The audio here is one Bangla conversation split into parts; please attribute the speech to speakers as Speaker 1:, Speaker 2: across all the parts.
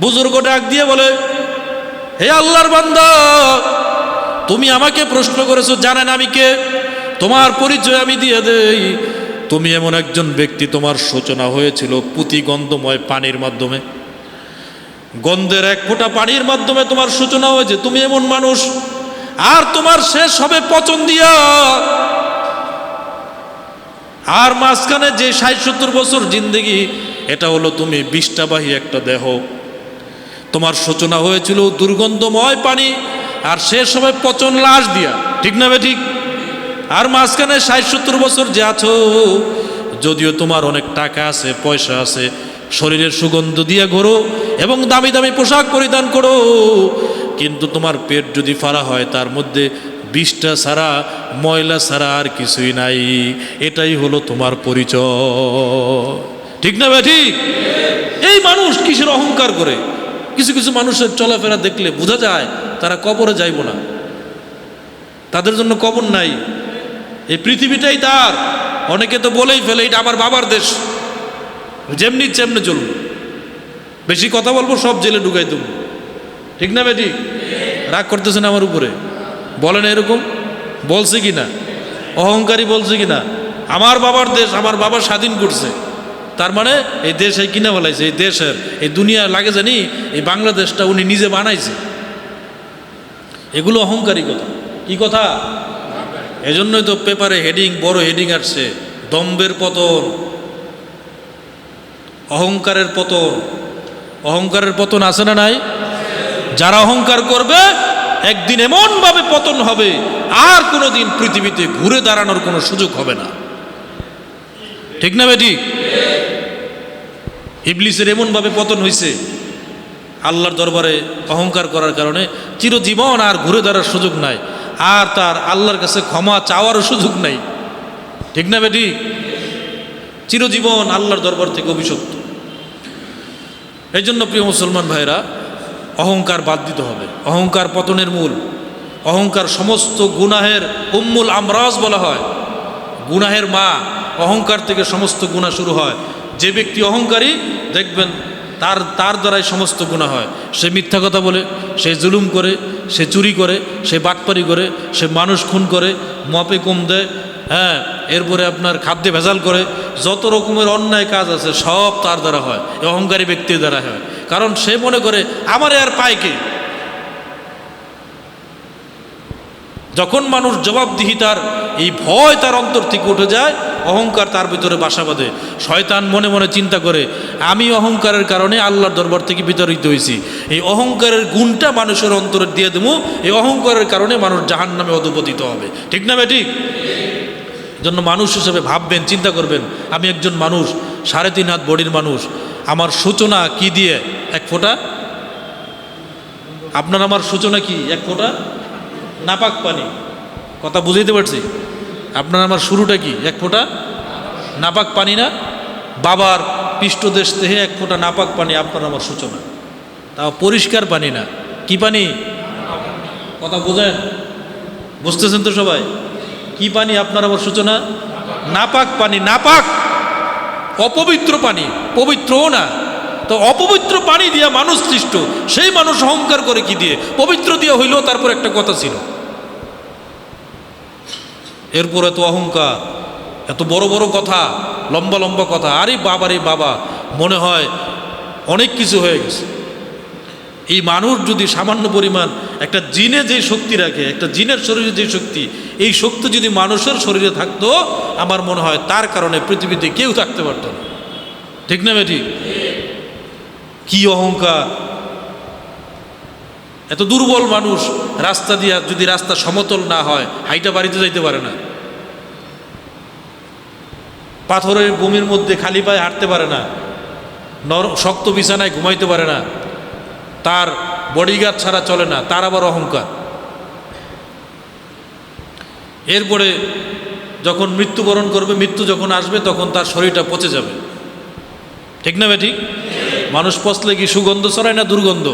Speaker 1: বুজুর্গ ডাক দিয়ে বলে, হে আল্লাহর বান্দা, তুমি আমাকে প্রশ্ন করেছ জানেন আমি কে? তোমার পরিচয় আমি দিয়ে দেই। তুমি এমন একজন ব্যক্তি, তোমার সূচনা হয়েছিল পুঁতি গন্ধময় পানির মাধ্যমে। গন্ধের এক ফোঁটা পানির মাধ্যমে তোমার সূচনা হয়েছে, তুমি এমন মানুষ। আর তোমার শেষ হবে পচন দিয়া। আর মাঝখানে যে ষাট সত্তর বছর জিন্দেগি, এটা হলো তুমি বিষ্টাবাহী একটা দেহ। তোমার সূচনা হয়েছিল দুর্গন্ধময় পানি, আর শেষ সময় পচন লাশ দিয়া। ঠিক না ঠিক? আর মাঝখানে ষাট সত্তর বছর যে আছো, যদিও তোমার অনেক টাকা আছে, পয়সা আছে, শরীরের সুগন্ধ দিয়ে ঘোরো এবং দামি দামি পোশাক পরিধান করো। কিন্তু তোমার পেট যদি ফাড়া হয়, তার মধ্যে বিষটা ছাড়া, ময়লা ছাড়া আর কিছুই নাই। এটাই হলো তোমার পরিচয়। ঠিক না ঠিক? এই মানুষ কিসের অহংকার করে? কিছু কিছু মানুষের চলাফেরা দেখলে বোঝা যায় তারা কবরে যাইব না। তাদের জন্য কবর নাই। এই পৃথিবীটাই তার। অনেকে তো বলেই ফেলে, এটা আমার বাবার দেশ। যেমনি চেমনে চলবো বেশি কথা বলব, সব জেলে ঢুকাই দেবো। ঠিক না বেটি? রাগ করতেছেন আমার উপরে। বলেন এরকম? বলছে কি না অহংকারী বলছে কি না আমার বাবার দেশ, আমার বাবা স্বাধীন করছে। তার মানে এই দেশ কিনা বলাইছে এই দেশের, এই দুনিয়া লাগে জানি, এই বাংলাদেশটা উনি নিজে বানাইছে। এগুলো অহংকারী কথা। কি কথা? এজন্যই তো পেপারে হেডিং, বড় হেডিং আসছে। দম্বের পতন, অহংকারের পতন। অহংকারের পতন আছে না নাই? যারা অহংকার করবে, একদিন এমনভাবে পতন হবে, আর কোনো দিন পৃথিবীতে ঘুরে দাঁড়ানোর কোনো সুযোগ হবে না। ঠিক না বেটি ইবলিসের এমনভাবে পতন হয়েছে আল্লাহর দরবারে অহংকার করার কারণে চিরজীবন আর ঘুরে দাঁড়ার সুযোগ নাই, আর তার আল্লাহর কাছে ক্ষমা চাওয়ারও সুযোগ নাই। ঠিক না বেটি? চিরজীবন আল্লাহর দরবার থেকে অভিশপ্ত। এই জন্য প্রিয় মুসলমান ভাইরা, অহংকার বাদ দিতে হবে। অহংকার পতনের মূল, অহংকার সমস্ত গুনাহের উম্মুল আমরাজ বলা হয়। গুনাহের মা, অহংকার থেকে সমস্ত গুণা শুরু হয়। যে ব্যক্তি অহংকারী, দেখবেন তার তার দ্বারাই সমস্ত গুণা হয়। সে মিথ্যা কথা বলে, সে জুলুম করে, সে চুরি করে, সে বাটপারি করে, সে মানুষ খুন করে, মপে কম দেয় হ্যাঁ এরপরে আপনার খাদ্যে ভেজাল করে, যত রকমের অন্যায় কাজ আছে, সব তার দ্বারা হয় অহংকারী ব্যক্তির দ্বারা হয়। কারণ সে মনে করে, আমারে আর পায় কে? যখন মানুষ জবাবদিহিতার এই ভয় তার অন্তর থেকে উঠে যায় অহংকার তার ভিতরে বাসা বাঁধে। শয়তান মনে মনে চিন্তা করে, আমি অহংকারের কারণে আল্লাহর দরবার থেকে বিতাড়িত হয়েছি। এই অহংকারের গুণটা মানুষের অন্তরে দিয়ে দেবো। এই অহংকারের কারণে মানুষ জাহান নামে অধপতিত হবে। ঠিক না ঠিক? জন্য মানুষ হিসেবে ভাববেন, চিন্তা করবেন, আমি একজন মানুষ, সাড়ে তিন হাত বডির মানুষ। আমার সূচনা কি দিয়ে এক ফোঁটা? আপনার আমার সূচনা কি, এক ফোঁটা? নাপাক পানি। কথা বুঝাইতে পারছি? আপনার আমার শুরুটা কি? এক ফোঁটা? নাপাক পানি না? বাবার পৃষ্ঠদেশ থেকে এক ফোঁটা নাপাক পানি আপনার আমার সূচনা। তাও পরিষ্কার পানি না। কি পানি? কথা বোঝেন? বুঝতেছেন তো সবাই? কি পানি আপনার আমার সূচনা? নাপাক পানি, নাপাক! অপবিত্র পানি, পবিত্রও না। তো অপবিত্র পানি দিয়া মানুষ সৃষ্ট। সেই মানুষ অহংকার করে কি দিয়ে? পবিত্র দিয়ে হইলেও তারপর একটা কথা ছিল। এরপর এত অহংকার। এত বড় বড় কথা, লম্বা লম্বা কথা। আরে বাবা রে বাবা, মনে হয় অনেক কিছু হয়ে গেছে। এই মানুষ যদি সামান্য পরিমাণ একটা জিনে যে শক্তি রাখে, একটা জিনের শরীরে যে শক্তি, এই শক্তি যদি মানুষের শরীরে থাকতো, আমার মনে হয় তার কারণে পৃথিবীতে কেউ থাকতে পারতো না। ঠিক না বেটি? কি অহংকার। এত দুর্বল মানুষ, রাস্তা দিয়া যদি রাস্তা সমতল না হয়, হাইটা বাড়িতে যাইতে পারে না। পাথরের ভূমির মধ্যে খালি পায়ে হাঁটতে পারে না, নর, শক্ত বিছানায় ঘুমাইতে পারে না, তার বডিগার্ড ছাড়া চলে না, তার আবার অহংকার। এরপরে যখন মৃত্যুবরণ করবে, মৃত্যু যখন আসবে, তখন তার শরীরটা পচে যাবে। ঠিক না ঠিক মানুষ পচলে কি সুগন্ধ ছড়ায় না দুর্গন্ধ?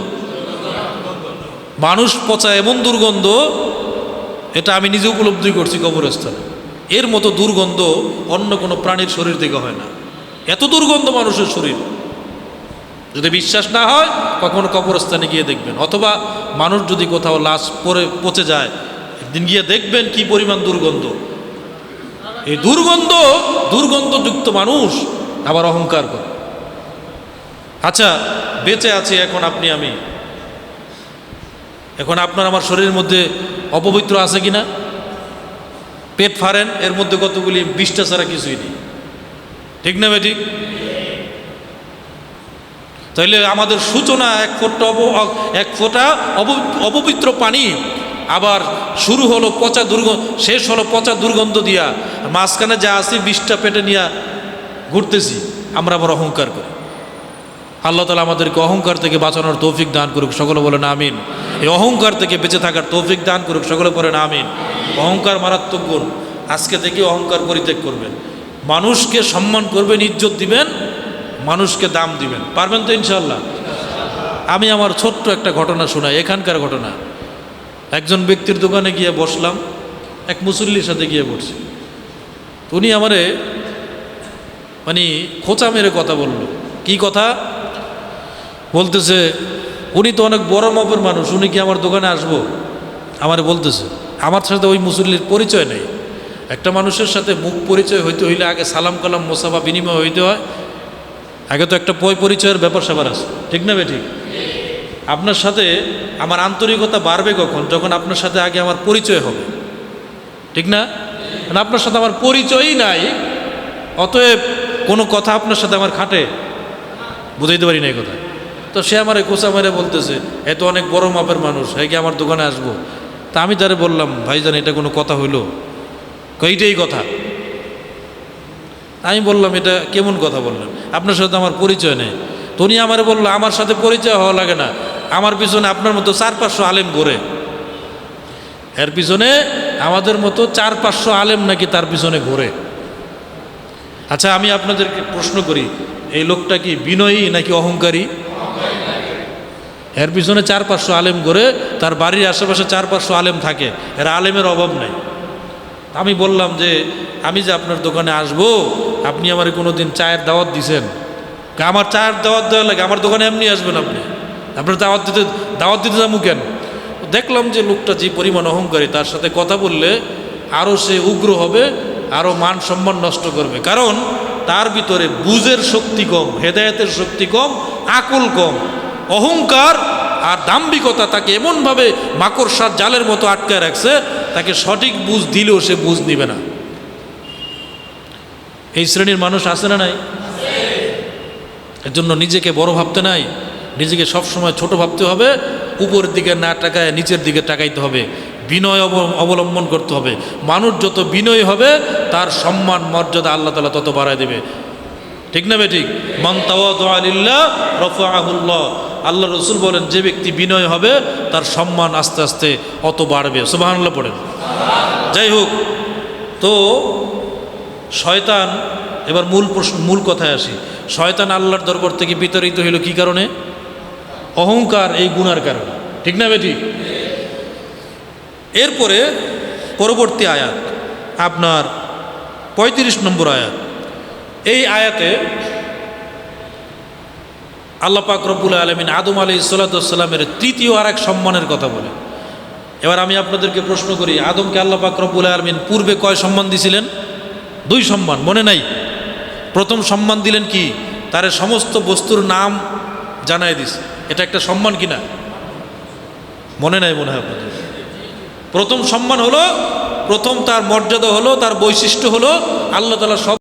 Speaker 1: মানুষ পচা এমন দুর্গন্ধ, এটা আমি নিজে উপলব্ধি করছি কবরস্থানে। এর মতো দুর্গন্ধ অন্য কোনো প্রাণীর শরীর থেকে হয় না। এত দুর্গন্ধ মানুষের শরীর। যদি বিশ্বাস না হয়, কখনো কবরস্থানে গিয়ে দেখবেন। অথবা মানুষ যদি কোথাও লাশ পরে পচে যায়, একদিন গিয়ে দেখবেন কি পরিমাণ দুর্গন্ধ। এই দুর্গন্ধ, দুর্গন্ধযুক্ত মানুষ আবার অহংকার করে। আচ্ছা বেঁচে আছি এখন আপনি, আমি। এখন আপনার, আমার শরীরের মধ্যে অপবিত্র আছে কিনা? পেট ফারেন, এর মধ্যে কতগুলি বিষ্ঠা ছাড়া কিছুই নেই। ঠিক না ঠিক তাইলে আমাদের সূচনা এক ফোঁটা এক ফোঁটা অপ- অপবিত্র পানি, আবার শুরু হলো পচা দুর্গন্ধ শেষ হলো পচা দুর্গন্ধ দিয়া, মাঝখানে যা আছি বিষটা পেটে নিয়ে ঘুরতেছি, আমরা আবার অহংকার করি। আল্লাহ তালা আমাদেরকে অহংকার থেকে বাঁচানোর তৌফিক দান করুক, সকলে বলেন আমিন। এই অহংকার থেকে বেঁচে থাকার তৌফিক দান করুক, সকলে বলেন আমিন। অহংকার মারাত্মক গুণ। আজকে থেকে অহংকার পরিত্যাগ করবেন। মানুষকে সম্মান করবেন, ইজ্জত দিবেন, মানুষকে দাম দিবেন। পারবেন তো ইনশাল্লাহ আমি আমার ছোট্ট একটা ঘটনা শোনাই, এখানকার ঘটনা। একজন ব্যক্তির দোকানে গিয়ে বসলাম, এক মুসল্লির সাথে গিয়ে বসছি। উনি আমারে মানে খোঁচা মেরে কথা বলল। কি কথা? বলতেছে, উনি তো অনেক বড় মাপের মানুষ, উনি কি আমার দোকানে আসব? আমারে বলতেছে আমার সাথে ওই মুসল্লির পরিচয় নেই। একটা মানুষের সাথে মুখ পরিচয় হইতে হইলে আগে সালাম কালাম, মোসাফা বিনিময় হইতে হয়। আগে তো একটা পয় পরিচয়ের ব্যাপার স্যাপার আছে। ঠিক না বে ঠিক আপনার সাথে আমার আন্তরিকতা বাড়বে কখন? যখন আপনার সাথে আগে আমার পরিচয় হবে। ঠিক না? আপনার সাথে আমার পরিচয়ই নাই। অতএব কোনো কথা আপনার সাথে আমার খাটে? বুঝাইতে পারি না এই কথা। তো সে আমার কোচা মেরে বলতেছে, এ তো অনেক বড় মাপের মানুষ হ্যাঁ কি আমার দোকানে আসব? তা আমি তারে বললাম, ভাইজান, এটা কোনো কথা হইল? এইটাই কথা। আমি বললাম, এটা কেমন কথা বললেন? আপনার সাথে আমার পরিচয় নেই। তো উনি আমার বলল, আমার সাথে পরিচয় হওয়া লাগে না। আমার পিছনে আপনার মতো চার পাঁচশো আলেম ঘোরে এর পিছনে আমাদের মতো চার পাঁচশো আলেম নাকি তার পিছনে ঘোরে? আচ্ছা আমি আপনাদেরকে প্রশ্ন করি, এই লোকটা কি বিনয়ী নাকি অহংকারী? এর পিছনে চার পাঁচশো আলেম ঘোরে, তার বাড়ির আশেপাশে চার পাঁচশো আলেম থাকে। এর আলেমের অভাব নাই। আমি বললাম যে, আমি যে আপনার দোকানে আসব, আপনি আমার কোনো দিন চায়ের দাওয়াত দিছেন। আমার চায়ের দাওয়াত দেওয়া লাগে, আমার দোকানে এমনি আসবেন আপনি। আপনার দাওয়াত দিতে দাওয়াত দিতে যাব কেন? দেখলাম যে লোকটা যে পরিমাণ অহংকারী, তার সাথে কথা বললে আরও সে উগ্র হবে আরও মান সম্মান নষ্ট করবে। কারণ তার ভিতরে বুঝের শক্তি কম, হেদায়েতের শক্তি কম, আকল কম। অহংকার আর দাম্ভিকতা তাকে এমনভাবে মাকড়সার জালের মতো আটকায় রাখছে, তাকে সঠিক বুঝ দিলেও সে বুঝ নিবে না। এই শ্রেণির মানুষ আছে না নাই? এর জন্য নিজেকে বড় ভাবতে নাই। নিজেকে সবসময় ছোট ভাবতে হবে, উপরের দিকে না টাকায় নিচের দিকে টাকাইতে হবে। বিনয় অব- অবলম্বন করতে হবে। মানুষ যত বিনয় হবে, তার সম্মান, মর্যাদা আল্লাহ তালা তত বাড়ায় দেবে। ঠিক না বে ঠিক? মন্তাওয়াদিল্লাহ রফাহুল্লাহ আল্লাহ রসুল বলেন, যে ব্যক্তি বিনয় হবে, তার সম্মান আস্তে আস্তে অত বাড়বে। সুবাহান্লাহ পড়েন। যাই হোক, তো শয়তান, এবার মূল প্রশ্ন, মূল কথায় আসি। শয়তান আল্লাহর দরবার থেকে বিতাড়িত হইল কি কারণে? অহংকার, এই গুণার কারণে। ঠিক না বেটি? এরপরে পরবর্তী আয়াত, আপনার পঁয়ত্রিশ নম্বর আয়াত। এই আয়াতে আল্লাহ পাক রব্বুল আলমিন আদম আলী সাল্লাতামের তৃতীয় আর এক সম্মানের কথা বলে এবার আমি আপনাদেরকে প্রশ্ন করি, আদমকে আল্লাহ পাক রব্বুল আলমিন পূর্বে কয় সম্মান দিছিলেন? দুই সম্মান, মনে নাই? প্রথম সম্মান দিলেন কি? তার সমস্ত বস্তুর নাম জানাই দিস এটা একটা সম্মান কিনা? মনে নাই মনে হয় আপনাদের। প্রথম সম্মান হলো, প্রথম তার মর্যাদা হলো, তার বৈশিষ্ট্য হলো, আল্লাহ তালা সব